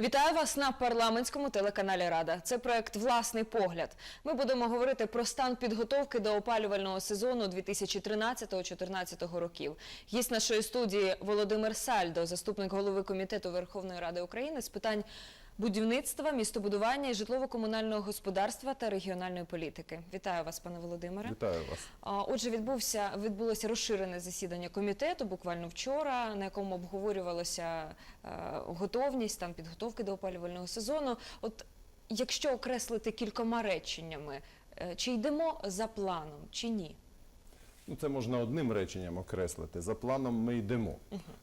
Вітаю вас на парламентському телеканалі Рада. Це проект Власний погляд. Ми будемо говорити про стан підготовки до опалювального сезону 2013-2014 років. Гість нашої студії Володимир Сальдо, заступник голови комітету Верховної Ради України з питань будівництва, містобудування і житлово-комунального господарства та регіональної політики. Вітаю вас, пане Володимире. Вітаю вас. Отже, відбувся відбулося розширене засідання комітету буквально вчора, на якому обговорювалося е, готовність там підготовки до опалювального сезону. От якщо окреслити кількома реченнями, е, чи йдемо за планом, чи ні? Ну, це можна одним реченням окреслити. За планом ми йдемо.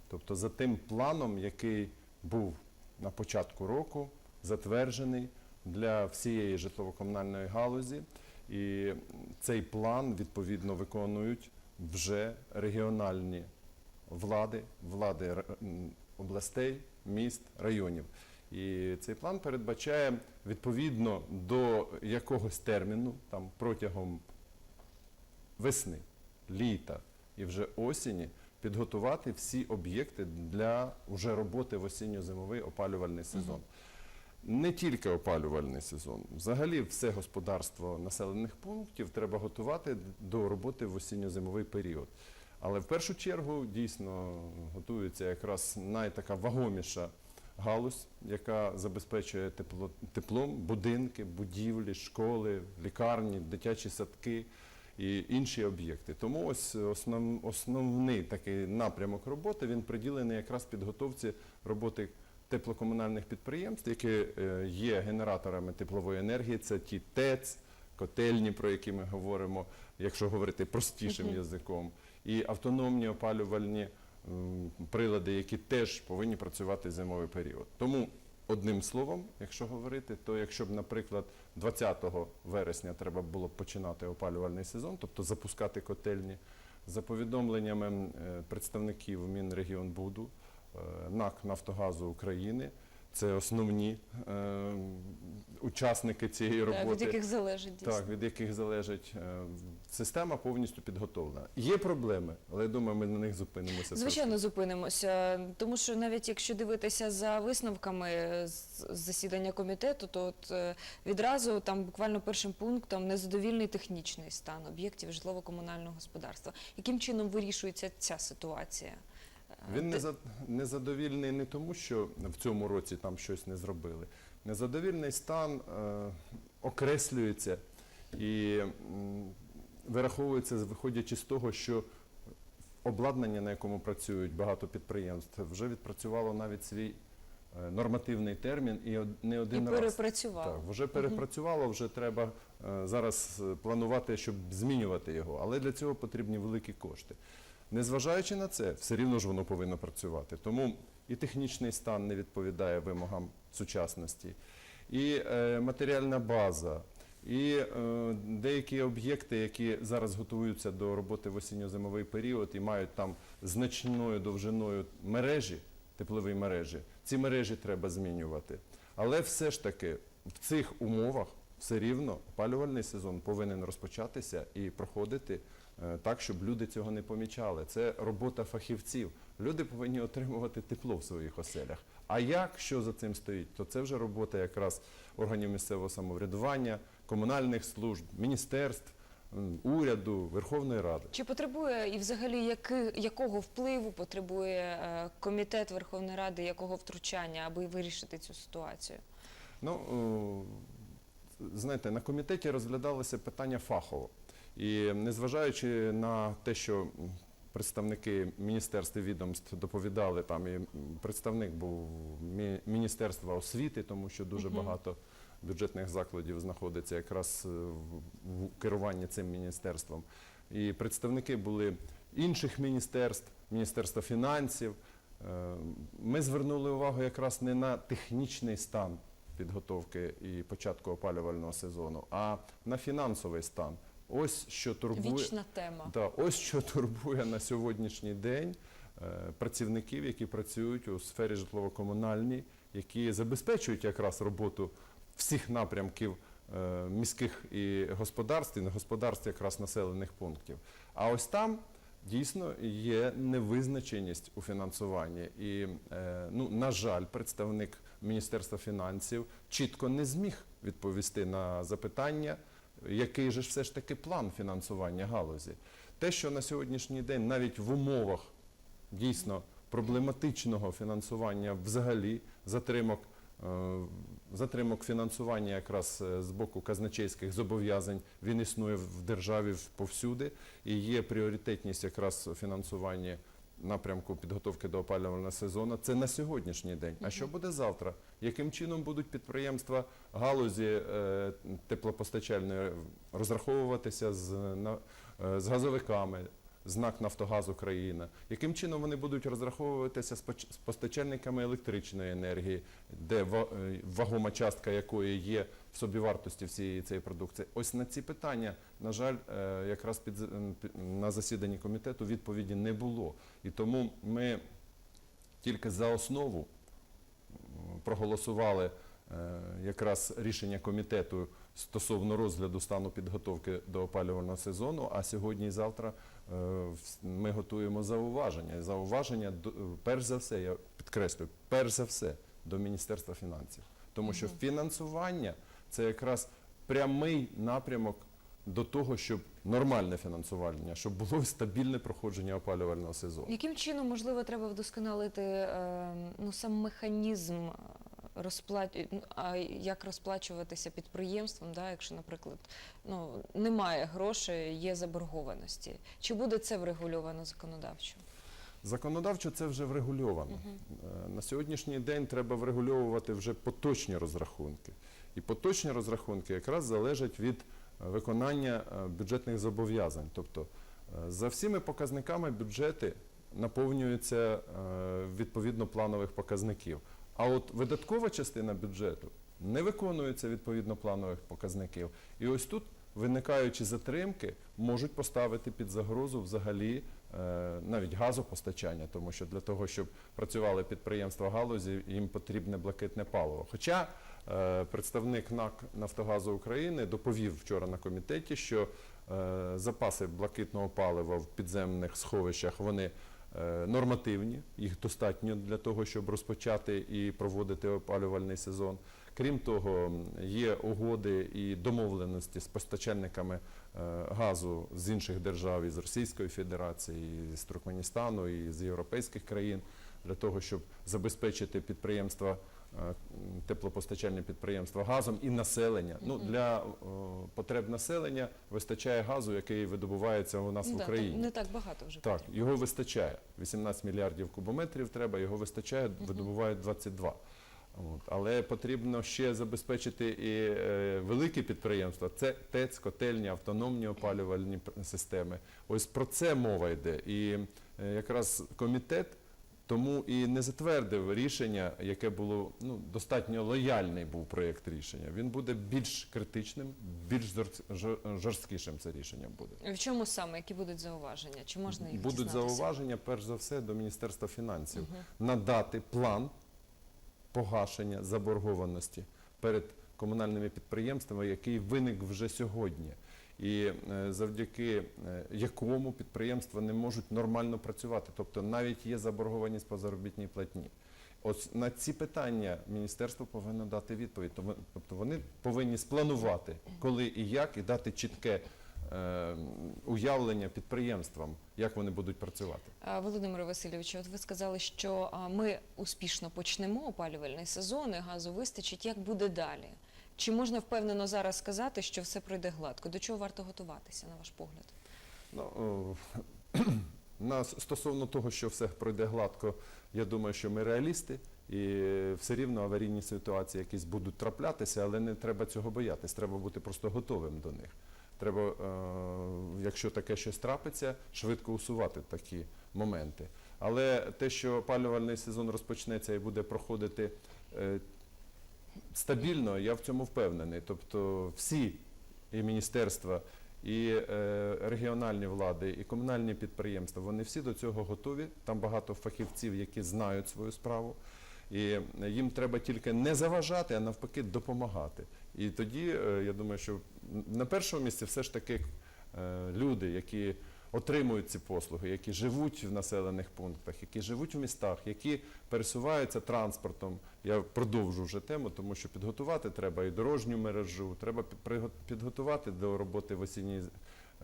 Тобто за тим планом, який був на початку року, затверджений для всієї житлово-комунальної галузі. І цей план відповідно виконують вже регіональні влади, влади областей, міст, районів. І цей план передбачає відповідно до якогось терміну, там протягом весни, літа і вже осені підготувати всі об'єкти для вже роботи в осінньо-зимовий опалювальний сезон. Не тільки опалювальний сезон, взагалі все господарство населених пунктів треба готувати до роботи в осінньо-зимовий період. Але в першу чергу дійсно готується якраз найтака вагоміша галузь, яка забезпечує тепло, теплом будинки, будівлі, школи, лікарні, дитячі садки і інші об'єкти. Тому ось основ, основний такий напрямок роботи він приділений якраз підготовці роботи теплокомунальних підприємств, які е, є генераторами теплової енергії. Це ті ТЕЦ, котельні, про які ми говоримо, якщо говорити простішим язиком, і автономні опалювальні прилади, які теж повинні працювати в зимовий період. Тому одним словом, якщо говорити, то якщо б, наприклад, 20 вересня треба було починати опалювальний сезон, тобто запускати котельні, за повідомленнями е, представників Мінрегіонбуду, е, НАК Нафтогазу України. Це основні е, учасники цієї роботи. від яких залежить дійсно? Так, від яких залежить е, система повністю підготовлена. Є проблеми, але я думаю, ми на них зупинимося. Звичайно, зупинимося, тому що навіть якщо дивитися за висновками з з засідання комітету, то от е, відразу там буквально першим пунктом незадовільний технічний стан об'єктів житлово-комунального господарства. Яким чином вирішується ця ситуація? Він не за- незадовільний не тому, що в цьому році там щось не зробили. Незадовільний стан е, окреслюється і м, вираховується, виходячи з того, що обладнання, на якому працюють багато підприємств, вже відпрацювало навіть свій е, нормативний термін і од- не і один раз. перепрацював. Так, вже перепрацювало, вже треба е, зараз е, планувати, щоб змінювати його. Але для цього потрібні великі кошти. Незважаючи на це, все рівно ж воно повинно працювати. Тому і технічний стан не відповідає вимогам сучасності, і е, матеріальна база, і е, деякі об'єкти, які зараз готуються до роботи в осінньо-зимовий період і мають там значною довжиною мережі, теплові мережі, ці мережі треба змінювати. Але все ж таки в цих умовах все рівно опалювальний сезон повинен розпочатися і проходити так, щоб люди цього не помічали. Це робота фахівців. Люди повинні отримувати тепло в своїх оселях. А як що за цим стоїть, то це вже робота якраз органів місцевого самоврядування, комунальних служб, міністерств, уряду, Верховної Ради. Чи потребує і взагалі яки, якого впливу потребує е, комітет Верховної Ради, якого втручання, аби вирішити цю ситуацію? Ну, е, знаєте, на комітеті розглядалося питання фахово. І незважаючи на те, що представники міністерств і відомств доповідали, там і представник був Міністерства освіти, тому що дуже багато бюджетних закладів знаходиться якраз е, в- керуванні цим міністерством. І представники були інших міністерств, Міністерства фінансів. Е, Ми звернули увагу якраз не на технічний стан підготовки і початку опалювального сезону, а на фінансовий стан. Ось що турбує. Вічна тема. Да, ось що турбує на сьогоднішній день е, працівників, які працюють у сфері житлово-комунальній, які забезпечують якраз роботу всіх напрямків е, міських і господарств, і господарств якраз населених пунктів. А ось там Дійсно, є невизначеність у фінансуванні, і е, ну на жаль, представник Міністерства фінансів чітко не зміг відповісти на запитання, який же все ж таки план фінансування галузі. Те, що на сьогоднішній день навіть в умовах дійсно проблематичного фінансування взагалі затримок. е, Затримок фінансування якраз е, з боку казначейських зобов'язань він існує в державі повсюди і є пріоритетність якраз у фінансуванні напрямку підготовки до опалювального сезону. Це на сьогоднішній день. А що буде завтра? Яким чином будуть підприємства галузі е, теплопостачальної розраховуватися з, е, з газовиками? Знак Нафтогаз Україна. Яким чином вони будуть розраховуватися з постачальниками електричної енергії, де е, вагома частка якої є в собівартості всієї цієї продукції? Ось на ці питання, на жаль, е, якраз під, на засіданні комітету відповіді не було. І тому ми тільки за основу проголосували якраз рішення комітету стосовно розгляду стану підготовки до опалювального сезону. А сьогодні і завтра е, ми готуємо зауваження. Зауваження до- перш за все, я підкреслюю, перш за все до Міністерства фінансів, тому що фінансування це якраз прямий напрямок. До того, щоб нормальне фінансування, щоб було стабільне проходження опалювального сезону. Яким чином, можливо, треба вдосконалити е, ну, сам механізм е, розплат... ну, а як розплачуватися підприємством, да, якщо, наприклад, ну, немає грошей, є заборгованості? Чи буде це врегульовано законодавчо? Законодавчо це вже врегульовано. Е, На сьогоднішній день треба врегульовувати вже поточні розрахунки. І поточні розрахунки якраз залежать від е, виконання е, бюджетних зобов'язань. Тобто за всіми показниками бюджети наповнюються відповідно планових показників. А от видаткова частина бюджету не виконується відповідно планових показників. І ось тут, виникаючі затримки, можуть поставити під загрозу взагалі е, навіть газопостачання, тому що для того, щоб працювали підприємства галузі, їм потрібне блакитне паливо. Хоча е, представник НАК Нафтогазу України доповів вчора на комітеті, що е, запаси блакитного палива в підземних сховищах вони нормативні, їх достатньо для того, щоб розпочати і проводити опалювальний сезон. Крім того, є угоди і домовленості з постачальниками е, газу з інших держав, із Російської Федерації, і з Туркменістану, і з європейських країн, для того, щоб забезпечити підприємства, е, теплопостачальні підприємства газом і населення. Ну, для е, потреб населення вистачає газу, який видобувається у нас Ну, в Україні. не так багато вже. Так, його вистачає. 18 мільярдів кубометрів треба, його вистачає, видобувають 22. От. Але потрібно ще забезпечити і е, великі підприємства. Це ТЕЦ, котельні, автономні опалювальні системи. Ось про це мова йде. І е, якраз комітет тому і не затвердив рішення, яке було ну, достатньо лояльний був проєкт рішення. Він буде більш критичним, більш жорст- жорсткішим це рішення буде. В чому саме, які будуть зауваження? Чи можна їх Будуть дізнатися? зауваження, перш за все, до Міністерства фінансів надати план погашення заборгованості перед комунальними підприємствами, який виник вже сьогодні, і е, завдяки е, якому підприємства не можуть нормально працювати, тобто навіть є заборгованість по заробітній платні. Ось на ці питання міністерство повинно дати відповідь. Тобто вони повинні спланувати, коли і як, і дати чітке е, уявлення підприємствам, як вони будуть працювати. Володимире Васильовичу, от ви сказали, що ми успішно почнемо опалювальний сезон, і газу вистачить. Як буде далі? Чи можна впевнено зараз сказати, що все пройде гладко? До чого варто готуватися, на ваш погляд? Ну, на, стосовно того, що все пройде гладко, я думаю, що ми реалісти, і все рівно аварійні ситуації якісь будуть траплятися, але не треба цього боятись, треба бути просто готовим до них. Треба, е, якщо таке щось трапиться, швидко усувати такі моменти. Але те, що опалювальний сезон розпочнеться і буде проходити е, стабільно, я в цьому впевнений. Тобто всі і міністерства, і е, регіональні влади, і комунальні підприємства, вони всі до цього готові. Там багато фахівців, які знають свою справу. І їм треба тільки не заважати, а навпаки допомагати. І тоді е, я думаю, що на першому місці все ж таки е, люди, які отримують ці послуги, які живуть в населених пунктах, які живуть в містах, які пересуваються транспортом. Я продовжу вже тему, тому що підготувати треба і дорожню мережу, треба пі- підготувати до роботи в осінній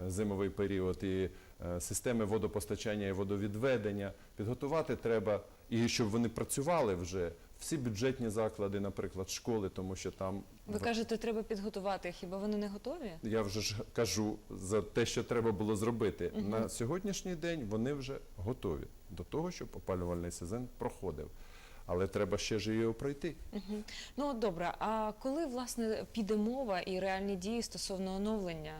е, зимовий період і е, системи водопостачання і водовідведення. Підготувати треба і щоб вони працювали вже всі бюджетні заклади, наприклад, школи, тому що там Ви кажете, треба підготувати. Хіба вони не готові? я вже ж кажу за те, що треба було зробити. На сьогоднішній день вони вже готові до того, щоб опалювальний сезон проходив. Але треба ще ж його пройти. Мгм. Ну от добре. А коли власне піде мова і реальні дії стосовно оновлення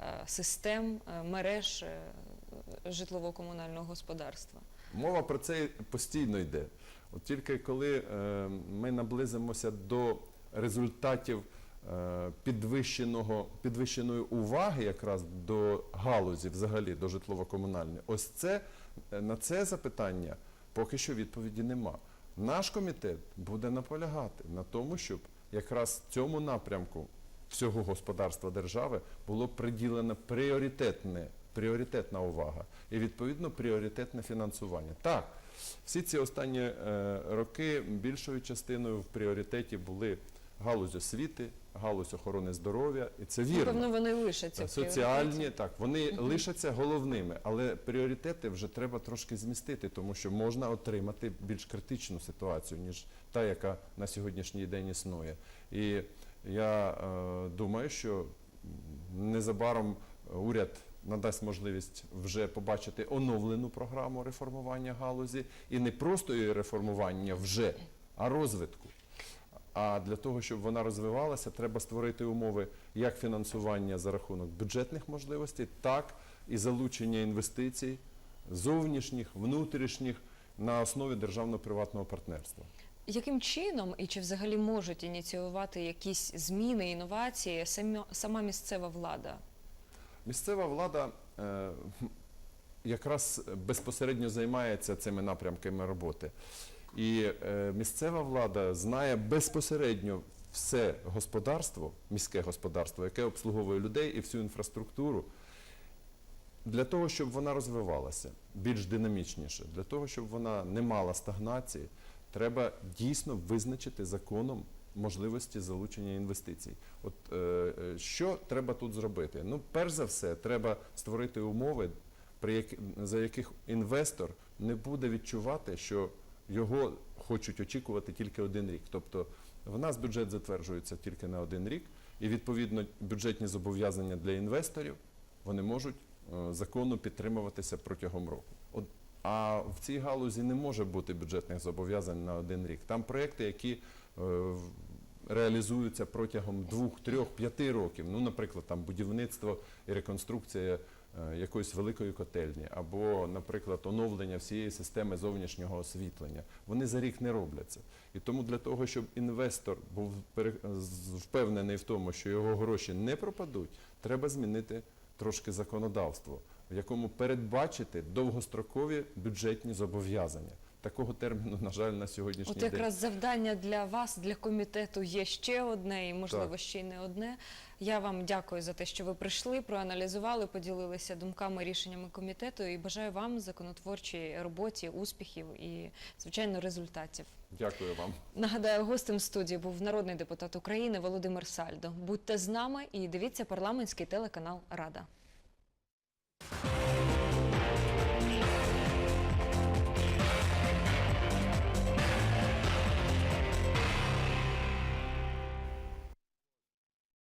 е, систем, е, мереж е, житлово-комунального господарства? Мова про це постійно йде. От тільки коли е, ми наблизимося до результатів е, підвищеного, підвищеної уваги якраз до галузі, взагалі до житлово-комунальної, ось це е, на це запитання поки що відповіді нема. Наш комітет буде наполягати на тому, щоб якраз цьому напрямку всього господарства держави було приділено пріоритетне, пріоритетна увага і відповідно пріоритетне фінансування. Так, всі ці останні е, роки більшою частиною в пріоритеті були галузь освіти, галузь охорони здоров'я, і це вірно. Напевно, вони лишаться. Соціальні, так, вони лишаться головними, але пріоритети вже треба трошки змістити, тому що можна отримати більш критичну ситуацію, ніж та, яка на сьогоднішній день існує. І я е, думаю, що незабаром уряд надасть можливість вже побачити оновлену програму реформування галузі і не просто її реформування вже, а розвитку. А для того, щоб вона розвивалася, треба створити умови як фінансування за рахунок бюджетних можливостей, так і залучення інвестицій зовнішніх, внутрішніх на основі державно-приватного партнерства. Яким чином і чи взагалі можуть ініціювати якісь зміни, інновації сама місцева влада? Місцева влада е, якраз безпосередньо займається цими напрямками роботи. І е, місцева влада знає безпосередньо все господарство, міське господарство, яке обслуговує людей і всю інфраструктуру, для того, щоб вона розвивалася більш динамічніше, для того, щоб вона не мала стагнації, треба дійсно визначити законом можливості залучення інвестицій. От е, е, що треба тут зробити? Ну, перш за все, треба створити умови, при за яких інвестор не буде відчувати, що його хочуть очікувати тільки один рік. Тобто в нас бюджет затверджується тільки на один рік, і відповідно бюджетні зобов'язання для інвесторів вони можуть е, законно підтримуватися протягом року. От, а в цій галузі не може бути бюджетних зобов'язань на один рік. Там проекти, які реалізуються протягом двох, трьох, п'яти років. Ну, наприклад, там будівництво і реконструкція е, якоїсь великої котельні, або, наприклад, оновлення всієї системи зовнішнього освітлення. Вони за рік не робляться. І тому для того, щоб інвестор був впевнений в тому, що його гроші не пропадуть, треба змінити трошки законодавство, в якому передбачити довгострокові бюджетні зобов'язання. Такого терміну, на жаль, на сьогоднішній От день. якраз завдання для вас, для комітету, є ще одне, і можливо Так. ще й не одне. Я вам дякую за те, що ви прийшли, проаналізували, поділилися думками, рішеннями комітету. І бажаю вам законотворчій роботі, успіхів і, звичайно, результатів. Дякую вам. Нагадаю, гостем студії був народний депутат України Володимир Сальдо. Будьте з нами і дивіться парламентський телеканал Рада.